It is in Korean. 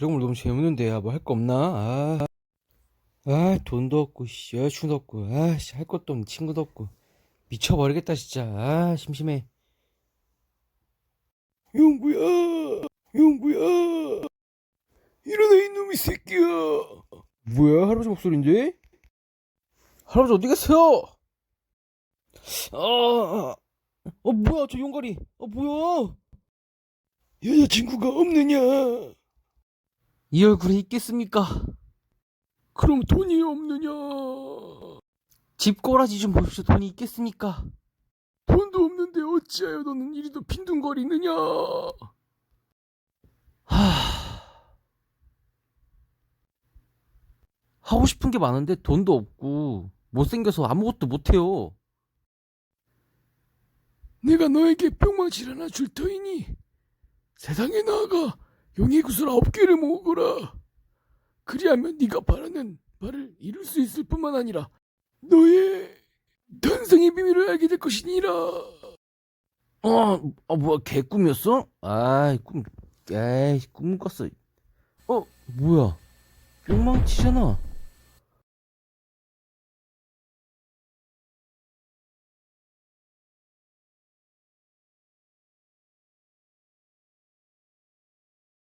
재밌는데, 야, 뭐 할 거 없나? 아, 아, 돈도 없고, 씨, 여자친구도 없고, 아, 씨, 할 것도 없는 친구도 없고. 미쳐버리겠다, 진짜. 아, 심심해. 영구야, 영구야. 일어나, 이놈의 새끼야. 뭐야, 할아버지 목소리인데? 할아버지 어디 계세요? 아, 어, 뭐야, 저 용가리. 어, 뭐야? 여자친구가 없느냐? 이 얼굴에 있겠습니까? 그럼 돈이 없느냐? 집 꼬라지 좀 보십시오. 돈이 있겠습니까? 돈도 없는데 어찌하여 너는 이리도 빈둥거리느냐? 하... 하고 싶은 게 많은데 돈도 없고 못생겨서 아무것도 못해요. 내가 너에게 뿅망치를 하나 줄 터이니 세상에 나아가 용의 구슬 아홉 개를 모으거라. 그리하면 네가 바라는 바를 이룰 수 있을 뿐만 아니라 너의 탄생의 비밀을 알게 될 것이니라. 어, 어 뭐야 개꿈이었어? 아이 꿈, 에이 꿈 꿨어. 어 뭐야 뿅망치잖아.